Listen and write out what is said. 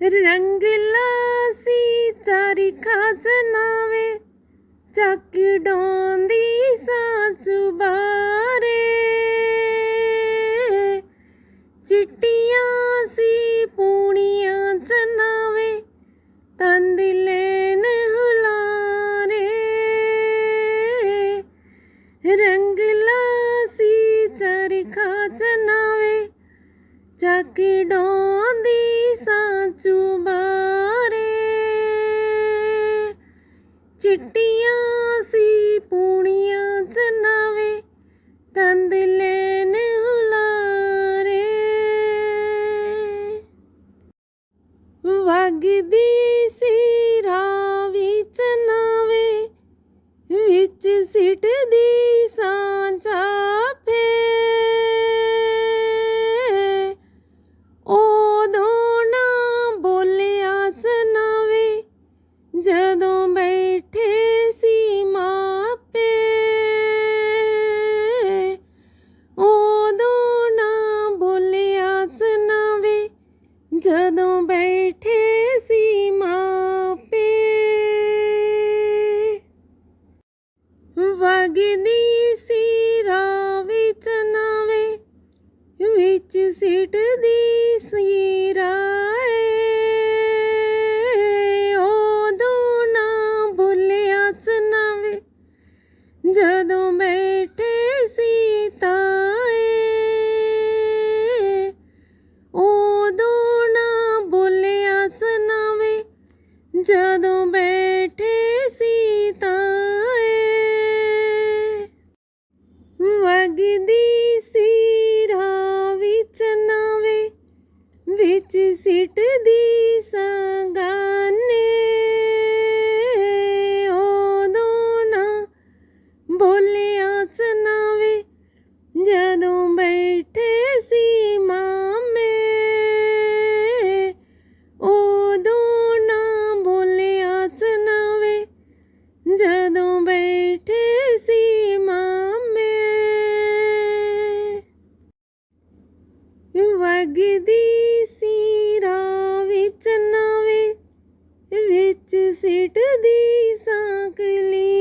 ਰੰਗ ਲਾਸੀ ਚਾਰੀ ਖਾਜਨਾਵੇ ਚੱਕ ਡੋਂਦੀ ਸਾਚੂ ਬਾਰੇ। ਚਿੱਟੀਆਂ ਸੀ, ਪੂਣੀਆਂ ਚਨਾਵੇ ਤੰਦ ਲੈਨ ਹੁਲਾਰੇ। ਰੰਗ ਲਾਸੀ ਚਰਖਾ ਚਨਾਵੇ ਚੱਕ ਡੋਂਦੀ ਚੁਬਾਰੇ ਚਿੱਟੀਆਂ ਸੀ ਪੂਣੀਆਂ ਚਨਾਵੇ ਤੰਦ ਲੈਨ ਹੁਲਾਰੇ। ਵਗਦੀ ਸੀ ਰਾਵੀ ਚਨਾਵੇ ਵਿੱਚ ਸਿੱਟਦੀ ਵਗਦੀ ਸੀ ਰਾਹ ਵਿੱਚ ਨਾਵੇ, ਵਿੱਚ ਸਿੱਟਦੀ ਸੀ ਰਾਏ ਉਦੋਂ ਨਾ ਭੁੱਲਿਆ ਚਨਾਵੇ ਜਦੋਂ ਬੈਠੇ ਸੀ ਤਾਏ। ਉਦੋਂ ਨਾ ਭੁੱਲਿਆ ਚਨਾਵੇ ਜਦੋਂ ਬੈਠੇ ਵਗਦੀ ਸੀ ਰਾਹ ਵਿੱਚ ਨਾਵੇ ਵਿੱਚ ਸਿੱਟਦੀ ਸੰਗਾਨੇ ਵਗਦੀ ਸੀ ਰਾਹ ਵਿੱਚ ਨਾਵੇ ਵਿੱਚ ਸਿੱਟਦੀ ਸਾਂਕਲੀ।